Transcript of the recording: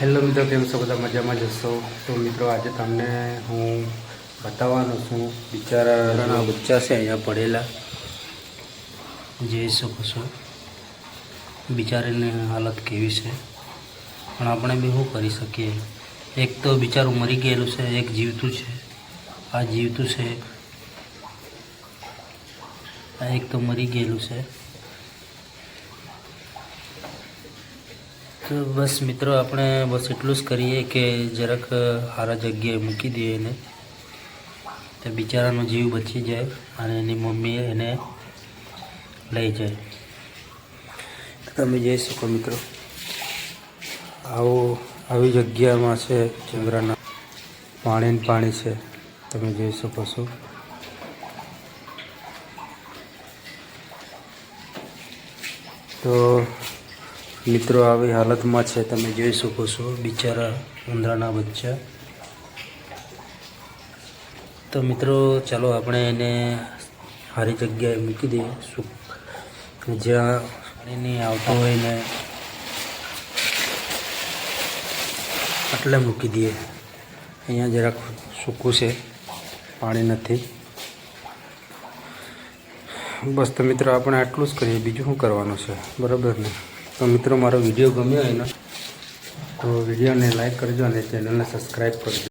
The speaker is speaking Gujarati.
હેલો મિત્રો, કેમ છો? બધા મજામાં જશો તો મિત્રો, આજે તમને હું બતાવવાનો છું બિચારાના બચ્ચા છે અહીંયા પડેલા જોઈ શકો છો. બિચારીની હાલત કેવી છે? પણ આપણે બી શું કરી શકીએ? એક તો બિચારું મરી ગયેલું છે, એક જીવતું છે. આ જીવતું છે. આ એક તો મરી ગયેલું છે. તો બસ મિત્રો આપણે બસ એટલું જ કરીએ કે જરાક સારા જગ્યાએ મૂકી દઈએ એને. તો બિચારાનો જીવ બચી જાય અને એની મમ્મી એને લઈ જાય. તમે જઈ શકો મિત્રો. આવો, આવી જગ્યામાં છે ચંદ્રના. પાણી પાણી છે. તમે જોઈ શકો છો. તો મિત્રો, આવી હાલતમાં છે, તમે જોઈ શકો છો, બિચારા ઉંદરાના બચ્ચા. તો મિત્રો, ચાલો આપણે એને સારી જગ્યાએ મૂકી દઈએ. જ્યાં નહીં આવતો હોય ને આટલે મૂકી દઈએ. અહીંયા જરાક સૂકું છે, પાણી નથી. બસ તો મિત્રો, આપણે આટલું જ કરીએ. બીજું શું કરવાનું છે? બરાબર ને? તો મિત્રો, મારો વીડિયો ગમ્યો હોય ને, તો વિડીયોને લાઈક કરજો અને ચેનલને સબસ્ક્રાઈબ કરજો.